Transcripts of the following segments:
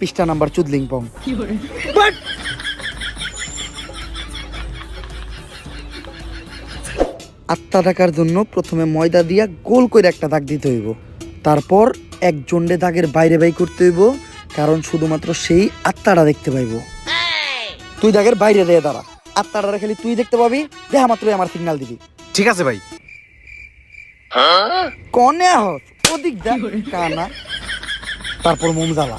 পৃষ্ঠা নাম্বার চুদলিং পং আত্মা ডাকার জন্য প্রথমে ময়দা দিয়া গোল করে একটা দাগ দিতে হইব। তারপর এক জন্ডে দাগের বাইরে বাই করতে হইব কারণ শুধুমাত্র সেই আত্মাটা দেখতে পাইব। তুই দাগের বাইরে দিয়ে দাঁড়া। আত্মাটা খালি তুই দেখতে পাবি দেখা মাত্রই আমার সিগন্যাল দিবি। ঠিক আছে ভাই। কনে হস ওদিক দেখ কানা। তারপর মোম জ্বালা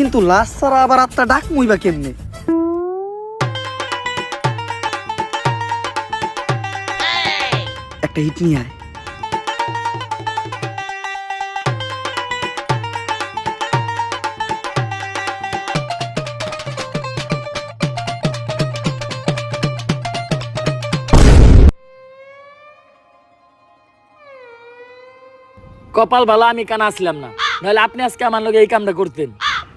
কিন্তু লাশ ছাড়া আবার আত্মা ডাক মুইবা কেমনে? একটা হিট নিয়ে আয়। কপাল ভালো, আমি কানা আসলাম না। নাহলে আপনি আজকে আমার লগে এই কামটা করতেন।